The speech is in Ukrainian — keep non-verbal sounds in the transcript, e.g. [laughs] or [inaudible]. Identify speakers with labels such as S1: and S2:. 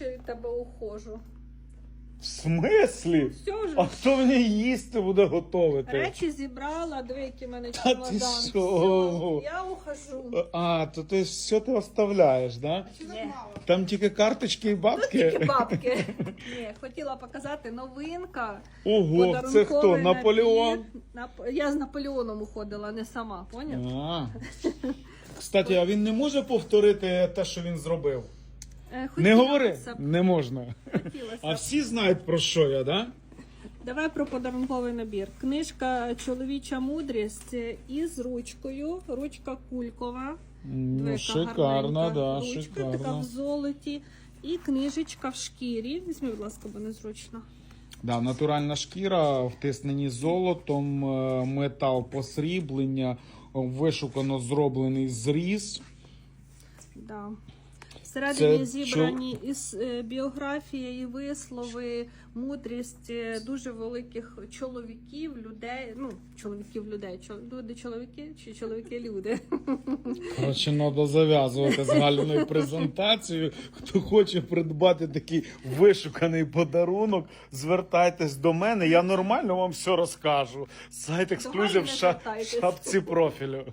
S1: я тебе ухожу?
S2: В смислі?
S1: Все вже.
S2: А хто мені їсти буде готовити?
S1: Речі зібрала, диви, які в мене
S2: Та ти що?
S1: Все, я ухожу.
S2: А, то ти все ти оставляєш, да?
S1: Ні.
S2: Там тільки карточки і бабки.
S1: Тільки бабки. [laughs] Ні, хотіла показати новинка.
S2: Ого, це
S1: подарунковий
S2: хто? Наполеон?
S1: набір. Нап- Я з Наполеоном уходила, не сама, поняв?
S2: А. [laughs] Кстати, а він не може повторити те, що він зробив?
S1: Е,
S2: Не говори, не можна. А всі знають про що я, да?
S1: Давай про подарунковий набір. Книжка Чоловіча мудрість із ручкою. Ручка кулькова.
S2: Ну,
S1: яка
S2: шикарно, да,
S1: ручка, така в золоті. І книжечка в шкірі. Візьми, будь ласка, бо незручно.
S2: Да, натуральна шкіра, втиснені золотом, е, метал посріблення, вишукано зроблений зріз.
S1: Да. Всередині
S2: Це
S1: зібрані із е, біографії і вислови, мудрість е, дуже великих чоловіків, людей. Ну, чоловіків людей. Чол- Люди чоловіки чи чоловіки люди.
S2: Коротше, треба зав'язувати з Галіною презентацією. Хто хоче придбати такий вишуканий подарунок, звертайтесь до мене. Я нормально вам все розкажу. Сайт ексклюзив в ша-
S1: звертайтесь.
S2: шапці профілю.